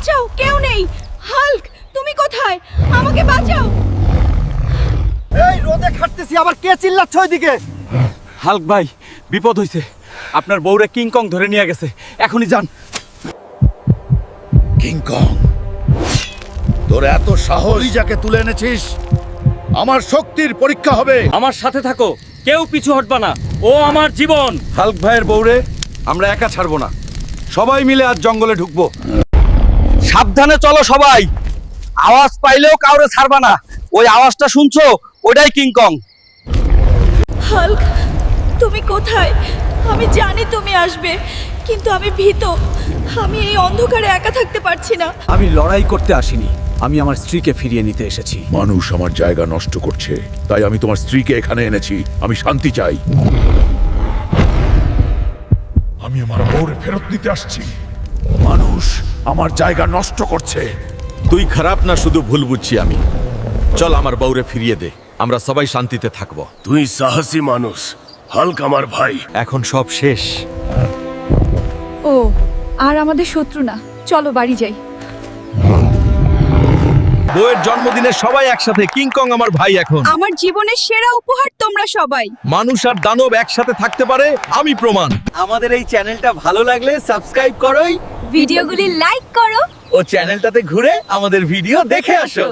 বাঁচাও কেউ নেই। হাল্ক তুমি কোথায়? আমাকে বাঁচাও। এই রোদে খাটতেছি আবার কে চিল্লাচ্ছ ওইদিকে? হাল্ক ভাই বিপদ হইছে। আপনার বউরে কিংকং ধরে নিয়ে গেছে। এখনই যান। কিংকং তোর এত সাহস যাকে তুলে এনেছিস আমার শক্তির পরীক্ষা হবে। আমার সাথে থাকো কেউ পিছু হটবা না। ও আমার জীবন। হাল্ক ভাইয়ের বউরে আমরা একা ছাড়বো না। সবাই মিলে আজ জঙ্গলে ঢুকবো। সাবধানে চলো সবাই। আওয়াজ পাইলেও কাউরে ছাড়বা না। ওই আওয়াজটা শুনছো? ওটাই কিংকং হাল্ক তুমি কোথায়? আমি জানি তুমি আসবে কিন্তু আমি ভীত। আমি এই অন্ধকারে একা থাকতে পারছি না। আমি লড়াই করতে আসিনি। আমি আমার স্ত্রীকে ফিরিয়ে নিতে এসেছি। মানুষ আমার জায়গা নষ্ট করছে তাই আমি তোমার স্ত্রীকে এখানে এনেছি। আমি শান্তি চাই। আমি আমার বউরে ফেরত দিতে আসছি। মানুষ আমার জায়গা নষ্ট করছে। তুই খারাপ না শুধু ভুল বুঝছি আমি। চল আমার বউরে ফিরিয়ে দে আমরা সবাই শান্তিতে থাকব। তুই সাহসী মানুষ হালকা আমার ভাই। এখন সব শেষ। ও আর আমাদের শত্রু না। চলো বাড়ি যাই। বউয়ের জন্মদিনে সবাই একসাথে কিংকং আমার ভাই এখন। আমার জীবনের সেরা উপহার তোমরা সবাই। মানুষ আর দানব একসাথে থাকতে পারে আমি প্রমাণ। আমাদের এই চ্যানেলটা ভালো লাগলে সাবস্ক্রাইব করোই ভিডিওগুলি লাইক করো। ও চ্যানেলটাতে ঘুরে আমাদের ভিডিও দেখে আসো।